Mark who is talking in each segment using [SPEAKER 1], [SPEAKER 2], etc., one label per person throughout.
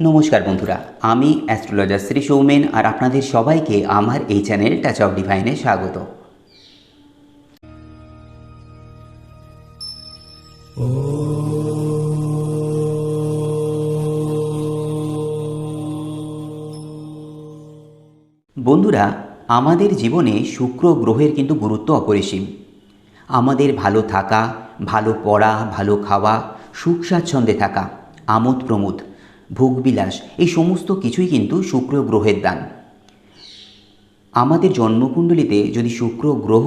[SPEAKER 1] নমস্কার বন্ধুরা, আমি অ্যাস্ট্রোলজার শ্রী সৌমেন আর আপনাদের সবাইকে আমার এই চ্যানেল টাচ অফ ডিভাইনে স্বাগত। বন্ধুরা, আমাদের জীবনে শুক্র গ্রহের কিন্তু গুরুত্ব অপরিসীম। আমাদের ভালো থাকা, ভালো পড়া, ভালো খাওয়া সুখ স্বাচ্ছন্দ্যে থাকা আমোদ প্রমোদ ভোগবিলাস, এই সমস্ত কিছুই কিন্তু শুক্র গ্রহের দান। আমাদের জন্মকুণ্ডলিতে যদি শুক্র গ্রহ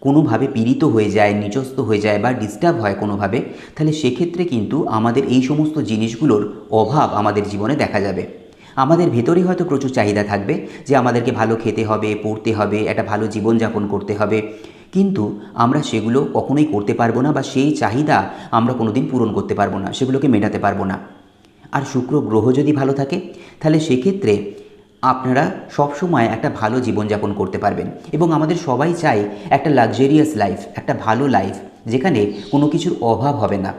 [SPEAKER 1] কোনোভাবে পীড়িত হয়ে যায় নিচস্ত হয়ে যায় বা ডিস্টার্ব হয় কোনোভাবে, তাহলে সেক্ষেত্রে কিন্তু আমাদের এই সমস্ত জিনিসগুলোর অভাব আমাদের জীবনে দেখা যাবে। আমাদের ভেতরে হয়তো প্রচুর চাহিদা থাকবে যে আমাদেরকে ভালো খেতে হবে, পড়তে হবে, একটা ভালো জীবনযাপন করতে হবে। কিন্তু আমরা সেগুলো কখনোই করতে পারব না বা সেই চাহিদা আমরা কোনোদিন পূরণ করতে পারব না, সেগুলোকে মেটাতে পারব না। আর শুক্র গ্রহ যদি ভালো থাকে, তাহলে সেক্ষেত্রে আপনারা সবসময় একটা ভালো জীবনযাপন করতে পারবেন। এবং আমাদের সবাই চাই একটা লাক্সারিয়াস লাইফ একটা ভালো লাইফ যেখানে কোনো কিছুর অভাব হবে না।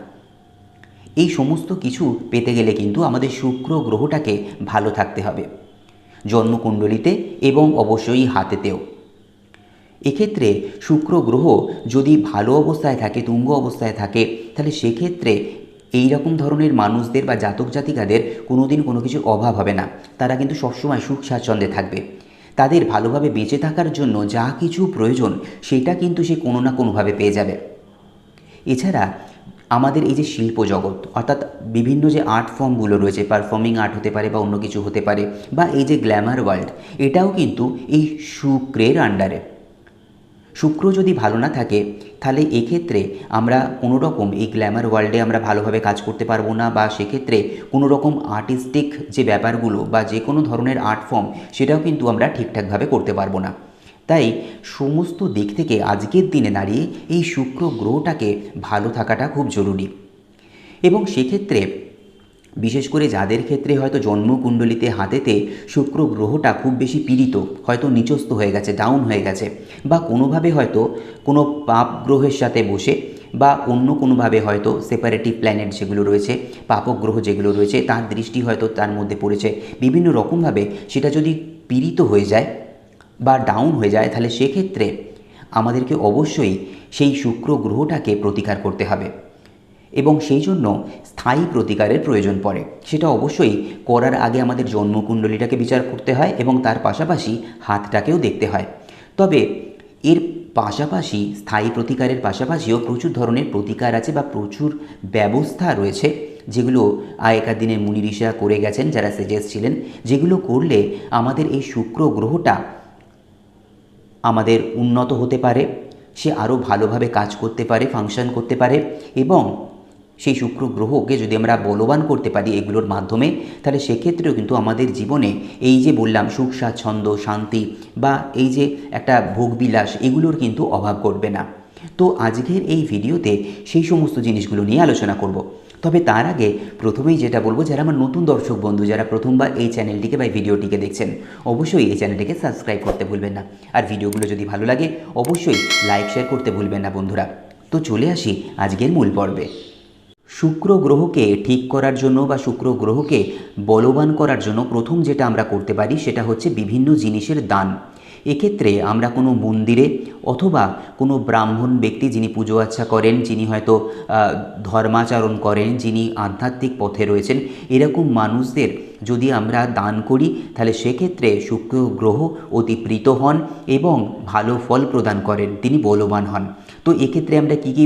[SPEAKER 1] এই সমস্ত কিছু পেতে গেলে কিন্তু আমাদের শুক্র গ্রহটাকে ভালো থাকতে হবে। জন্মকুণ্ডলিতে এবং অবশ্যই হাতেতেও। এক্ষেত্রে শুক্র গ্রহ যদি ভালো অবস্থায় থাকে, তুঙ্গ অবস্থায় থাকে, তাহলে সেক্ষেত্রে এই রকম ধরনের মানুষদের বা জাতক জাতিকাদের কোনো দিন কোনো কিছুর অভাব হবে না। তারা কিন্তু সবসময় সুখ স্বাচ্ছন্দ্যে থাকবে। তাদের ভালোভাবে বেঁচে থাকার জন্য যা কিছু প্রয়োজন, সেটা কিন্তু সে কোনো না কোনোভাবে পেয়ে যাবে। এছাড়া আমাদের এই যে শিল্প জগৎ, অর্থাৎ বিভিন্ন যে আর্ট ফর্মগুলো রয়েছে, পারফর্মিং আর্ট হতে পারে বা অন্য কিছু হতে পারে, বা এই যে গ্ল্যামার ওয়ার্ল্ড, এটাও কিন্তু এই শুক্রের আন্ডারে শুক্র যদি ভালো না থাকে, তাহলে এক্ষেত্রে আমরা কোনো রকম এই গ্ল্যামার ওয়ার্ল্ডে আমরা ভালোভাবে কাজ করতে পারব না বা সেক্ষেত্রে কোনো রকম আর্টিস্টিক যে ব্যাপারগুলো বা যে কোনো ধরনের আর্ট ফর্ম সেটাও কিন্তু আমরা ঠিকঠাকভাবে করতে পারব না। তাই সমস্ত দিক থেকে আজকের দিনে দাঁড়িয়ে এই শুক্র গ্রহটাকে ভালো থাকাটা খুব জরুরি। এবং সেক্ষেত্রে বিশেষ করে যাদের ক্ষেত্রে হয়তো জন্মকুণ্ডলিতে হাতেতে শুক্র গ্রহটা খুব বেশি পীড়িত, হয়তো নিচস্ত হয়ে গেছে ডাউন হয়ে গেছে, বা কোনোভাবে হয়তো কোনো পাপ গ্রহের সাথে বসে, বা অন্য কোনোভাবে হয়তো সেপারেটিভ প্ল্যানেট যেগুলো রয়েছে পাপক গ্রহ যেগুলো রয়েছে, তার দৃষ্টি হয়তো তার মধ্যে পড়েছে, বিভিন্ন রকমভাবে সেটা যদি পীড়িত হয়ে যায় বা ডাউন হয়ে যায়, তাহলে সেক্ষেত্রে আমাদেরকে অবশ্যই সেই শুক্র গ্রহটাকে প্রতিকার করতে হবে। এবং সেই জন্য স্থায়ী প্রতিকারের প্রয়োজন পড়ে। সেটা অবশ্যই করার আগে আমাদের জন্মকুণ্ডলীটাকে বিচার করতে হয় এবং তার পাশাপাশি হাতটাকেও দেখতে হয়। তবে এর পাশাপাশি, স্থায়ী প্রতিকারের পাশাপাশিও প্রচুর ধরনের প্রতিকার আছে বা প্রচুর ব্যবস্থা রয়েছে, যেগুলো আগেকার দিনে মুনি ঋষিরা করে গেছেন, যারা সেজেস্ট ছিলেন, যেগুলো করলে আমাদের এই শুক্র গ্রহটা আমাদের উন্নত হতে পারে, সে আরও ভালোভাবে কাজ করতে পারে ফাংশন করতে পারে এবং সেই শুক্র গ্রহকে যদি আমরা বলবান করতে পারি এগুলোর মাধ্যমে, তাহলে সেক্ষেত্রেও কিন্তু আমাদের জীবনে এই যে বললাম সুখ স্বাচ্ছন্দ্য শান্তি বা এই যে একটা ভোগবিলাস, এগুলোর কিন্তু অভাব করবে না। তো আজকের এই ভিডিওতে সেই সমস্ত জিনিসগুলো নিয়ে আলোচনা করব। তবে তার আগে প্রথমেই যেটা বলব, যারা আমার নতুন দর্শক বন্ধু, যারা প্রথমবার এই চ্যানেলটিকে বা ভিডিওটিকে দেখছেন, অবশ্যই এই চ্যানেলটিকে সাবস্ক্রাইব করতে ভুলবেন না। আর ভিডিওগুলো যদি ভালো লাগে, অবশ্যই লাইক, শেয়ার করতে ভুলবেন না বন্ধুরা। তো চলে আসি আজকের মূল পর্বে। শুক্র গ্রহকে ঠিক করার জন্য বা শুক্র গ্রহকে বলবান করার জন্য প্রথম যেটা আমরা করতে পারি সেটা হচ্ছে বিভিন্ন জিনিসের দান। এক্ষেত্রে আমরা কোনো মন্দিরে অথবা কোনো ব্রাহ্মণ ব্যক্তি যিনি পুজো আচ্ছা করেন, যিনি হয়তো ধর্মাচরণ করেন, যিনি আধ্যাত্মিক পথে রয়েছেন, এরকম মানুষদের যদি আমরা দান করি, তাহলে সেক্ষেত্রে শুক্র গ্রহ অতি প্রীত হন এবং ভালো ফল প্রদান করেন, তিনি বলবান হন। তো এক্ষেত্রে আমরা কী কী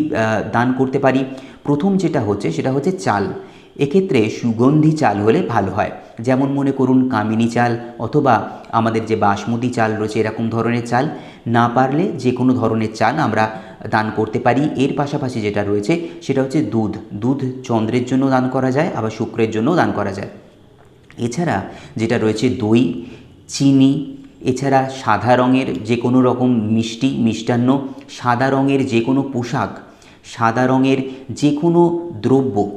[SPEAKER 1] দান করতে পারি? প্রথম যেটা হচ্ছে, সেটা হচ্ছে চাল। এক্ষেত্রে সুগন্ধি চাল হলে ভালো হয়। যেমন মনে করুন কামিনী চাল অথবা আমাদের যে বাসমতি চাল রয়েছে, এরকম ধরনের চাল। না পারলে যে কোনো ধরনের চাল আমরা দান করতে পারি। এর পাশাপাশি যেটা রয়েছে, সেটা হচ্ছে দুধ। দুধ চন্দ্রের জন্য দান করা যায়, আবার শুক্রের জন্য দান করা যায়। এছাড়া যেটা রয়েছে দই, চিনি, এছাড়া সাদা রঙের যে কোনো রকম মিষ্টি, মিষ্টান্ন, সাদা রঙের যে কোনো পোশাক সাদা রঙের যে কোনো দ্রব্য।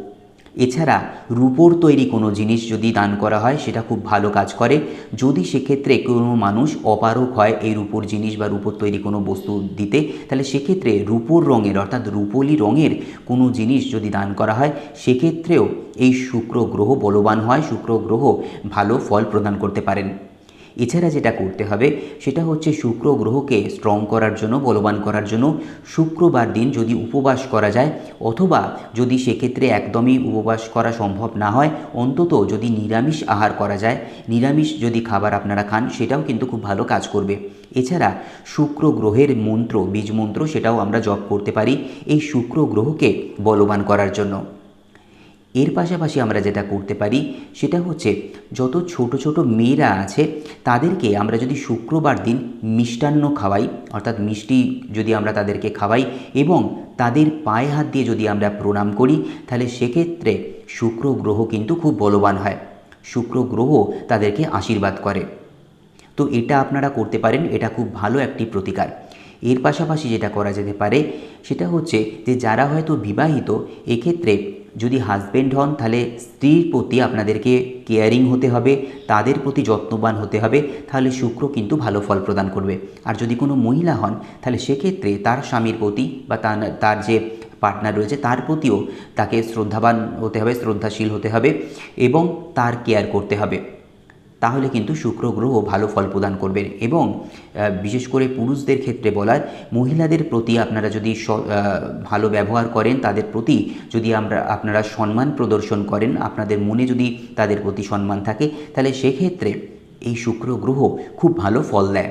[SPEAKER 1] এছাড়া রূপোর তৈরি কোনো জিনিস যদি দান করা হয়, সেটা খুব ভালো কাজ করে। যদি সেক্ষেত্রে কোনো মানুষ অপারক হয় এই রূপোর জিনিস বা রূপোর তৈরি কোনো বস্তু দিতে, তাহলে সেক্ষেত্রে রূপোর রঙের অর্থাৎ রূপলি রঙের কোনো জিনিস যদি দান করা হয়, সেক্ষেত্রেও এই শুক্র গ্রহ বলবান হয়। শুক্র গ্রহ ভালো ফল প্রদান করতে পারেন। এছাড়া যেটা করতে হবে, সেটা হচ্ছে শুক্র গ্রহকে স্ট্রং করার জন্য, বলবান করার জন্য শুক্রবার দিন যদি উপবাস করা যায়, অথবা যদি সেক্ষেত্রে একদমই উপবাস করা সম্ভব না হয়, অন্তত যদি নিরামিষ আহার করা যায়, নিরামিষ যদি খাবার আপনারা খান, সেটাও কিন্তু খুব ভালো কাজ করবে। এছাড়া শুক্র গ্রহের মন্ত্র, বীজ মন্ত্র, সেটাও আমরা জপ করতে পারি, এই শুক্র গ্রহকে বলবান করার জন্য। এর পাশাপাশি আমরা যেটা করতে পারি, সেটা হচ্ছে যত ছোট ছোট মেয়েরা আছে, তাদেরকে আমরা যদি শুক্রবার দিন মিষ্টান্ন খাওয়াই, অর্থাৎ মিষ্টি যদি আমরা তাদেরকে খাওয়াই এবং তাদের পায়ে হাত দিয়ে যদি আমরা প্রণাম করি, তাহলে সেক্ষেত্রে শুক্র গ্রহ কিন্তু খুব বলবান হয়। শুক্র গ্রহ তাদেরকে আশীর্বাদ করে। তো এটা আপনারা করতে পারেন, এটা খুব ভালো একটি প্রতিকার। এর পাশাপাশি যেটা করা যেতে পারে, সেটা হচ্ছে যে যারা হয়তো বিবাহিত, এক্ষেত্রে যদি হাজব্যান্ড হন, তাহলে স্ত্রীর প্রতি আপনাদেরকে কেয়ারিং হতে হবে, তাদের প্রতি যত্নবান হতে হবে, তাহলে শুক্র কিন্তু ভালো ফল প্রদান করবে। আর যদি কোনো মহিলা হন, তাহলে সেক্ষেত্রে তার স্বামীর প্রতি বা তার যে পার্টনার রয়েছে, তার প্রতিও তাকে শ্রদ্ধাবান হতে হবে, শ্রদ্ধাশীল হতে হবে এবং তার কেয়ার করতে হবে। তাহলে কিন্তু শুক্র গ্রহ ভালো ফল প্রদান করবেন এবং বিশেষ করে পুরুষদের ক্ষেত্রে বলার মহিলাদের প্রতি আপনারা যদি ভালো ব্যবহার করেন, তাদের প্রতি যদি আমরা, আপনারা সম্মান প্রদর্শন করেন, আপনাদের মনে যদি তাদের প্রতি সম্মান থাকে, তাহলে সেক্ষেত্রে এই শুক্র গ্রহ খুব ভালো ফল দেয়।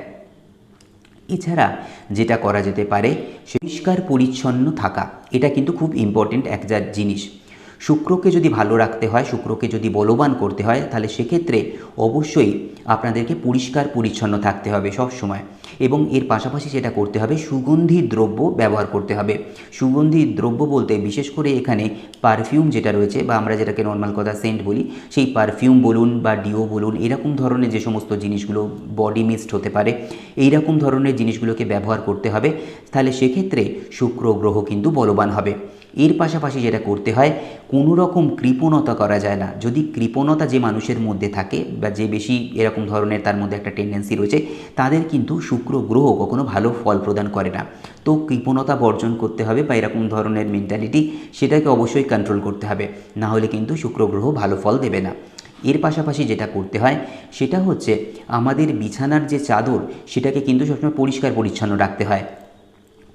[SPEAKER 1] এছাড়া যেটা করা যেতে পারে, পরিষ্কার পরিচ্ছন্ন থাকা, এটা কিন্তু খুব ইম্পর্টেন্ট এক যা জিনিস। শুক্রকে যদি ভালো রাখতে হয়, শুক্রকে যদি বলবান করতে হয়, তাহলে সেক্ষেত্রে অবশ্যই আপনাদেরকে পরিষ্কার পরিচ্ছন্ন থাকতে হবে সব সময়। এবং এর পাশাপাশি যেটা করতে হবে, সুগন্ধি দ্রব্য ব্যবহার করতে হবে। সুগন্ধি দ্রব্য বলতে বিশেষ করে এখানে পারফিউম যেটা রয়েছে, বা আমরা যেটাকে নর্মাল কথা সেন্ট বলি, সেই পারফিউম বলুন বা ডিও বলুন, এরকম ধরনের যে সমস্ত জিনিসগুলো বডি মিস্ট হতে পারে এই রকম ধরনের জিনিসগুলোকে ব্যবহার করতে হবে। তাহলে সেক্ষেত্রে শুক্র গ্রহ কিন্তু বলবান হবে। এর পাশাপাশি যেটা করতে হয়, কোনো রকম কৃপণতা করা যায় না। যদি কৃপণতা যে মানুষের মধ্যে থাকে বা যে বেশি এরকম ধরনের তার মধ্যে একটা টেন্ডেন্সি রয়েছে, তাদের কিন্তু শুক্র গ্রহ কখনো ভালো ফল প্রদান করে না। তো কৃপণতা বর্জন করতে হবে বা এরকম ধরনের মেন্টালিটি সেটাকে অবশ্যই কন্ট্রোল করতে হবে। না হলে কিন্তু শুক্র গ্রহ ভালো ফল দেবে না। এর পাশাপাশি যেটা করতে হয়, সেটা হচ্ছে আমাদের বিছানার যে চাদর, সেটাকে কিন্তু সবসময় পরিষ্কার পরিচ্ছন্ন রাখতে হয়।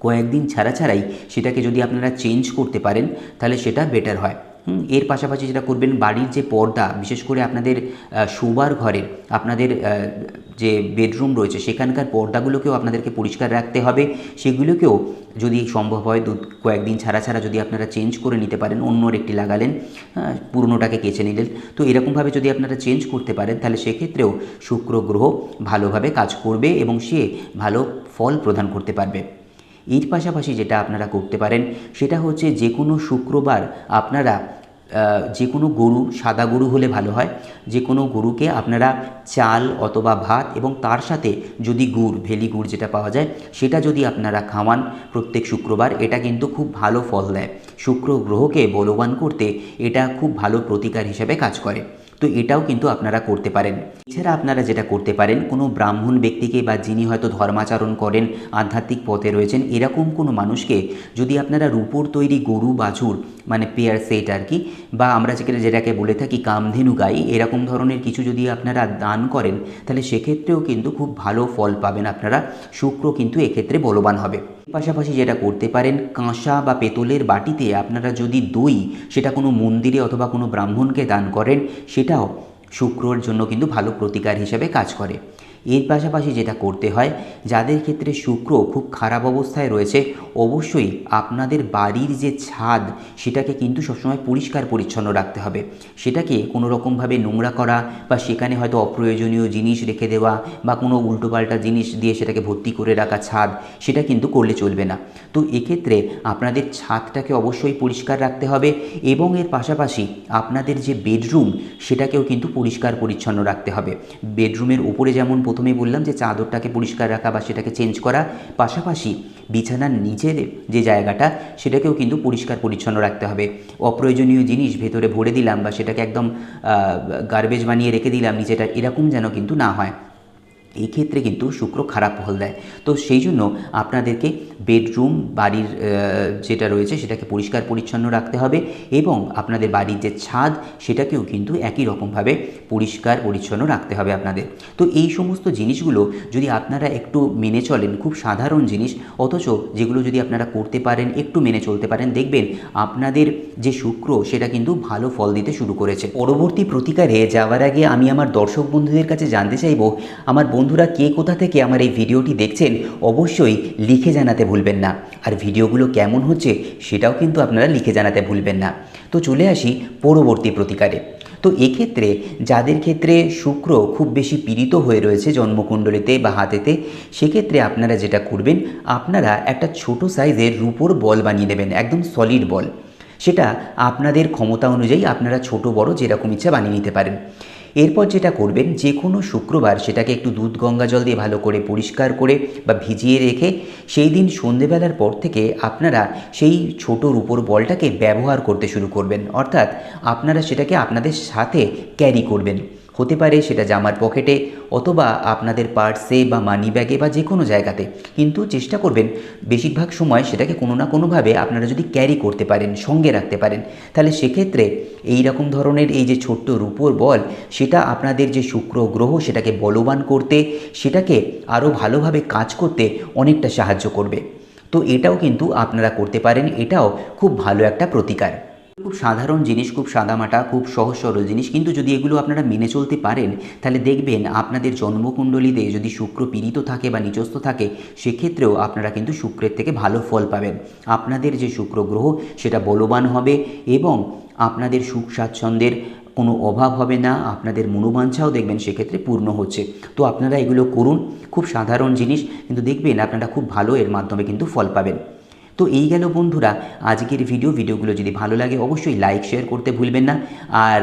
[SPEAKER 1] কয়েকদিন ছাড়া ছাড়াই সেটাকে যদি আপনারা চেঞ্জ করতে পারেন, তাহলে সেটা বেটার হয়। এর পাশাপাশি যেটা করবেন, বাড়ির যে পর্দা, বিশেষ করে আপনাদের শোবার ঘরের, আপনাদের যে বেডরুম রয়েছে, সেখানকার পর্দাগুলোকেও আপনাদেরকে পরিষ্কার রাখতে হবে। সেগুলোকেও যদি সম্ভব হয়, দু, কয়েকদিন ছাড়া ছাড়া যদি আপনারা চেঞ্জ করে নিতে পারেন অন্যর একটি লাগালেন পুরনোটাকে কেচে নিলেন, তো এরকমভাবে যদি আপনারা চেঞ্জ করতে পারেন, তাহলে সেক্ষেত্রেও শুক্র গ্রহ ভালোভাবে কাজ করবে এবং সে ভালো ফল প্রদান করতে পারবে। এর পাশাপাশি যেটা আপনারা করতে পারেন, সেটা হচ্ছে যে কোনো শুক্রবার আপনারা যে কোনো গরু, সাদা গরু হলে ভালো হয় যে কোনো গরুকে আপনারা চাল অথবা ভাত এবং তার সাথে যদি গুড়, ভেলি গুড় যেটা পাওয়া যায়, সেটা যদি আপনারা খাওয়ান প্রত্যেক শুক্রবার, এটা কিন্তু খুব ভালো ফল দেয়। শুক্র গ্রহকে বলবান করতে এটা খুব ভালো প্রতিকার হিসেবে কাজ করে। তো এটাও কিন্তু আপনারা করতে পারেন। এছাড়া আপনারা যেটা করতে পারেন, কোনো ব্রাহ্মণ ব্যক্তিকে বা যিনি হয়তো ধর্মাচরণ করেন, আধ্যাত্মিক পথে রয়েছেন, এরকম কোনো মানুষকে যদি আপনারা রূপোর তৈরি গরু, বাছুর মানে পেয়ার সেট আর কি, বা আমরা যেখানে যেটাকে বলে থাকি কামধেনু গাই, এরকম ধরনের কিছু যদি আপনারা দান করেন, তাহলে সেক্ষেত্রেও কিন্তু খুব ভালো ফল পাবেন আপনারা। শুক্র কিন্তু এক্ষেত্রে বলবান হবে। পাশাপাশি যেটা করতে পারেন, কাঁসা বা পেতলের বাটিতে আপনারা যদি দই, সেটা কোনো মন্দিরে অথবা কোনো ব্রাহ্মণকে দান করেন, সেটাও শুক্রর জন্য কিন্তু ভালো প্রতিকার হিসেবে কাজ করে। এর পাশাপাশি যেটা করতে হয়, যাদের ক্ষেত্রে শুক্র খুব খারাপ অবস্থায় রয়েছে, অবশ্যই আপনাদের বাড়ির যে ছাদ, সেটাকে কিন্তু সবসময় পরিষ্কার পরিচ্ছন্ন রাখতে হবে। সেটাকে কোনো রকমভাবে নোংরা করা বা সেখানে হয়তো অপ্রয়োজনীয় জিনিস রেখে দেওয়া বা কোনো উল্টোপাল্টা জিনিস দিয়ে সেটাকে ভর্তি করে রাখা ছাদ, সেটা কিন্তু করলে চলবে না। তো এক্ষেত্রে আপনাদের ছাদটাকে অবশ্যই পরিষ্কার রাখতে হবে এবং এর পাশাপাশি আপনাদের যে বেডরুম, সেটাকেও কিন্তু পরিষ্কার পরিচ্ছন্ন রাখতে হবে। বেডরুমের উপরে যেমন প্রথমেই বললাম যে চাদরটাকে পরিষ্কার রাখা বা সেটাকে চেঞ্জ করা, পাশাপাশি বিছানার নিচের যে জায়গাটা, সেটাকেও কিন্তু পরিষ্কার পরিচ্ছন্ন রাখতে হবে। অপ্রয়োজনীয় জিনিস ভেতরে ভরে দিলাম বা সেটাকে একদম গার্বেজ বানিয়ে রেখে দিলাম নিচেটা এরকম যেন কিন্তু না হয়। এই ক্ষেত্রে কিন্তু শুক্র খারাপ ফল দেয়। তো সেই জন্য আপনাদেরকে বেডরুম, বাড়ির যেটা রয়েছে সেটাকে পরিষ্কার পরিচ্ছন্ন রাখতে হবে এবং আপনাদের বাড়ির যে ছাদ সেটাকেও কিন্তু একই রকমভাবে পরিষ্কার পরিচ্ছন্ন রাখতে হবে আপনাদের। তো এই সমস্ত জিনিসগুলো যদি আপনারা একটু মেনে চলেন, খুব সাধারণ জিনিস, অথচ যেগুলো যদি আপনারা করতে পারেন, একটু মেনে চলতে পারেন, দেখবেন আপনাদের যে শুক্র সেটা কিন্তু ভালো ফল দিতে শুরু করেছে। পরবর্তী প্রতিকারে যাওয়ার আগে আমি আমার দর্শক বন্ধুদের কাছে জানতে চাইব, আমার বন্ধুরা কে কোথা থেকে আমার এই ভিডিওটি দেখছেন, অবশ্যই লিখে জানাতে ভুলবেন না। আর ভিডিওগুলো কেমন হচ্ছে, সেটাও কিন্তু আপনারা লিখে জানাতে ভুলবেন না। তো চলে আসি পরবর্তী প্রতিকারে। তো এক্ষেত্রে যাদের ক্ষেত্রে শুক্র খুব বেশি পীড়িত হয়ে রয়েছে জন্মকুণ্ডলিতে বা হাতেতে, সেক্ষেত্রে আপনারা যেটা করবেন, আপনারা একটা ছোট সাইজের রূপোর বল বানিয়ে নেবেন, একদম সলিড বল। সেটা আপনাদের ক্ষমতা অনুযায়ী আপনারা ছোট বড় যেরকম ইচ্ছা বানিয়ে নিতে পারেন। এরপর যেটা করবেন যে কোনো শুক্রবার সেটাকে একটু দুধ গঙ্গা জল দিয়ে ভালো করে পরিষ্কার করে বা ভিজিয়ে রেখে সেই দিন সন্ধেবেলার পর থেকে আপনারা সেই ছোট রূপোর বলটাকে ব্যবহার করতে শুরু করবেন। অর্থাৎ আপনারা সেটাকে আপনাদের সাথে ক্যারি করবেন। হতে পারে সেটা জামার পকেটে অথবা আপনাদের পার্সে বা মানি ব্যাগে বা যে কোনো জায়গাতে। কিন্তু চেষ্টা করবেন, বেশিরভাগ সময় সেটাকে কোনো না কোনোভাবে আপনারা যদি ক্যারি করতে পারেন, সঙ্গে রাখতে পারেন, তাহলে সেক্ষেত্রে এই রকম ধরনের এই যে ছোট্ট রূপোর বল, সেটা আপনাদের যে শুক্র গ্রহ সেটাকে বলবান করতে, সেটাকে আরও ভালোভাবে কাজ করতে অনেকটা সাহায্য করবে। তো এটাও কিন্তু আপনারা করতে পারেন, এটাও খুব ভালো একটা প্রতিকার। খুব সাধারণ জিনিস, খুব সাদামাটা, খুব সহজ সরল জিনিস। কিন্তু যদি এগুলো আপনারা মেনে চলতে পারেন, তাহলে দেখবেন আপনাদের জন্মকুণ্ডলীতে যদি শুক্র পীড়িত থাকে বা নিচস্থ থাকে, সেক্ষেত্রেও আপনারা কিন্তু শুক্রের থেকে ভালো ফল পাবেন। আপনাদের যে শুক্র গ্রহ, সেটা বলবান হবে এবং আপনাদের সুখ স্বাচ্ছন্দ্যের কোনো অভাব হবে না, আপনাদের মনোবাঞ্ছাও দেখবেন সেক্ষেত্রে পূর্ণ হচ্ছে। তো আপনারা এগুলো করুন, খুব সাধারণ জিনিস, কিন্তু দেখবেন আপনারা খুব ভালো এর মাধ্যমে কিন্তু ফল পাবেন। তো এই গেল বন্ধুরা, আজকের ভিডিও ভিডিওগুলো যদি ভালো লাগে অবশ্যই লাইক শেয়ার করতে ভুলবেন না। আর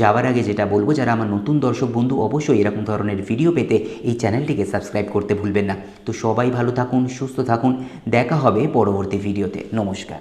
[SPEAKER 1] যাওয়ার আগে যেটা বলব, যারা আমার নতুন দর্শক বন্ধু, অবশ্যই এরকম ধরনের ভিডিও পেতে এই চ্যানেলটিকে সাবস্ক্রাইব করতে ভুলবেন না। তো সবাই ভালো থাকুন, সুস্থ থাকুন, দেখা হবে পরবর্তী ভিডিওতে নমস্কার।